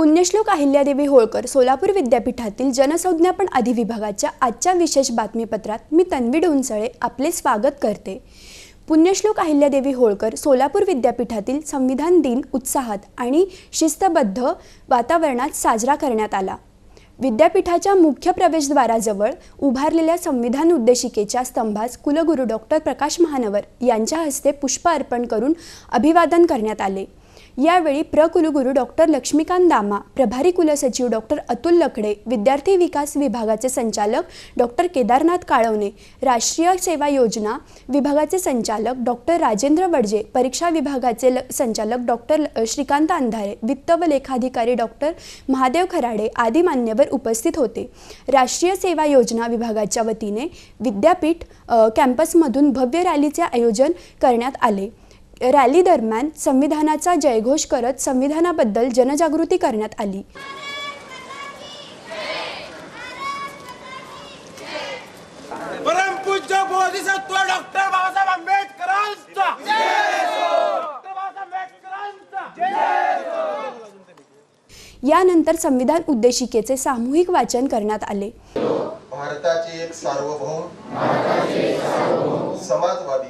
पुण्यश्लोक अहिल्यादेवी होळकर सोलापूर विद्यापीठातील जनसंज्ञापन अधिविभागाच्या आजच्या विशेष बातमीपत्रात मी तन्वी ढोंसळे आपले स्वागत करते. पुण्यश्लोक अहिल्यादेवी होळकर सोलापूर विद्यापीठातील संविधान दिन उत्साहात आणि शिस्तबद्ध वातावरणात साजरा करण्यात आला. विद्यापीठाच्या मुख्य प्रवेशद्वाराजवळ उभारलेल्या संविधान उद्देशिकेच्या स्तंभास कुलगुरू डॉक्टर प्रकाश महानवर यांच्या हस्ते पुष्प अर्पण करून अभिवादन करण्यात आले. यावेळी प्रकुलगुरू डॉक्टर लक्ष्मीकांत दामा प्रभारी कुलसचिव डॉक्टर अतुल लकडे विद्यार्थी विकास विभागाचे संचालक डॉक्टर केदारनाथ काळवणे राष्ट्रीय सेवा योजना विभागाचे संचालक डॉक्टर राजेंद्र वडजे परीक्षा विभागाचे ल- संचालक डॉक्टर श्रीकांत अंधारे वित्त व लेखाधिकारी डॉक्टर महादेव खराडे आदी मान्यवर उपस्थित होते. राष्ट्रीय सेवा योजना विभागाच्या वतीने विद्यापीठ कॅम्पसमधून भव्य रॅलीचे आयोजन करण्यात आले. रॅली दरम्यान संविधानाचा जयघोष करत संविधानाबद्दल जनजागृती करण्यात आली. परमपूज्य बोधिसत्व डॉक्टर बाबासाहेब आंबेडकरांचा. डॉक्टर बाबासाहेब आंबेडकरांचा. यानंतर संविधान उद्देशिकेचे सामूहिक वाचन करण्यात आले. भारताचे एक सार्वभौम समाजवादी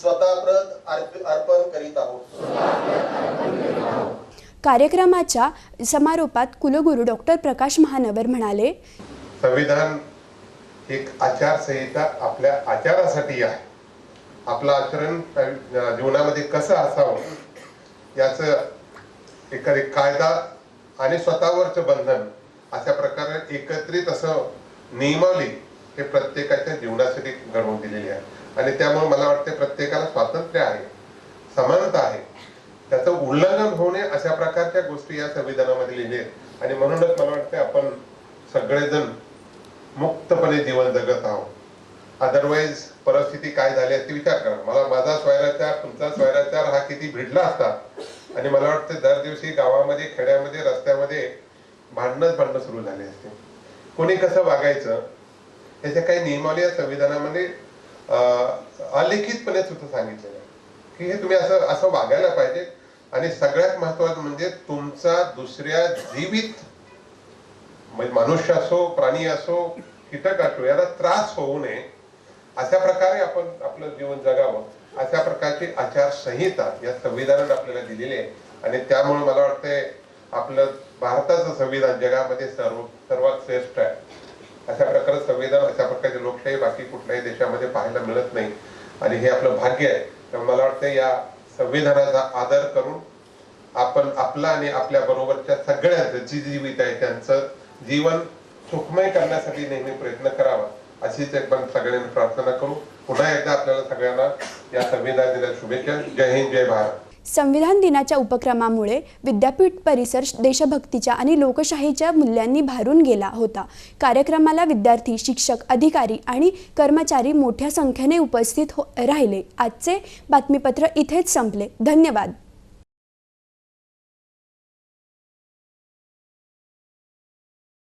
स्वतःप्रत अर्प- अर्पण करीत आहोत. कार्यक्रमाच्या समारोपात कुलगुरू डॉक्टर प्रकाश महानवर म्हणाले संविधान एक आचारसंहिता आपल्या आचारासाठी आहे. आपलं आचरण जीवनामध्ये कसं असावं याचं एखादी कायदा आणि स्वतःवरचं बंधन अशा प्रकारे एकत्रित असं नियमावली हे प्रत्येकाच्या जीवनासाठी घडवून दिलेली आहे. आणि त्यामुळे मला वाटते प्रत्येकाला स्वातंत्र्य आहे. समानता आहे. त्याचं उल्लंघन होणे अशा प्रकारच्या गोष्टी या संविधानामध्ये लिहिल्या आहेत. आणि म्हणूनच मला वाटते आपण सगळेजण मुक्तपणे जीवन जगत आहोत. अदरवाईज परिस्थिती काय झाली असती विचार करा. मला माझा स्वैराचार तुमचा स्वैराचार हा किती भिडला असता. आणि मला वाटतं दर दिवशी गावामध्ये खेड्यामध्ये रस्त्यामध्ये भांडणच भांडणं सुरू झाले असते कोणी कसं वागायचं? त्याच्या काही नियमावली या संविधानामध्ये अलिखितपणे सुद्धा सांगितलेलं आहे की हे तुम्ही असं असं वागायला पाहिजे. आणि सगळ्यात महत्वाचं म्हणजे तुमचा दुसऱ्या जीवित म्हणजे मनुष्य असो प्राणी असो कीटक असो याला त्रास होऊ नये. अशा प्रकारे आपण आपलं जीवन जगावं. अशा प्रकारची आचारसंहिता या संविधानाने आपल्याला दिलेली आहे. आणि त्यामुळे मला वाटतंय आपलं भारताचं संविधान जगामध्ये सर्व सर्वात श्रेष्ठ आहे. अशा प्रकारे संविधान अशा प्रकारची लोकशाही बाकी कुठल्याही देशामध्ये पाहायला मिळत नाही. आणि हे आपलं भाग्य आहे. तर मला वाटतं या संविधानाचा आदर करून आपण आपला आणि आपल्या बरोबरच्या सगळ्यांचं जी जीवित आहे त्यांचं जीवन सुखमय करण्यासाठी नेहमी प्रयत्न करावा अशीच एक पण सगळ्यांनी प्रार्थना करू. पुन्हा एकदा आपल्याला सगळ्यांना या संविधान दिनाच्या शुभेच्छा. जय हिंद जय भारत. संविधान दिनाच्या उपक्रमामुळे विद्यापीठ परिसर देशभक्तीच्या आणि लोकशाहीच्या मूल्यांनी भारून गेला होता. कार्यक्रमाला विद्यार्थी शिक्षक अधिकारी आणि कर्मचारी मोठ्या संख्येने उपस्थित हो राहिले. आजचे बातमीपत्र इथेच संपले. धन्यवाद.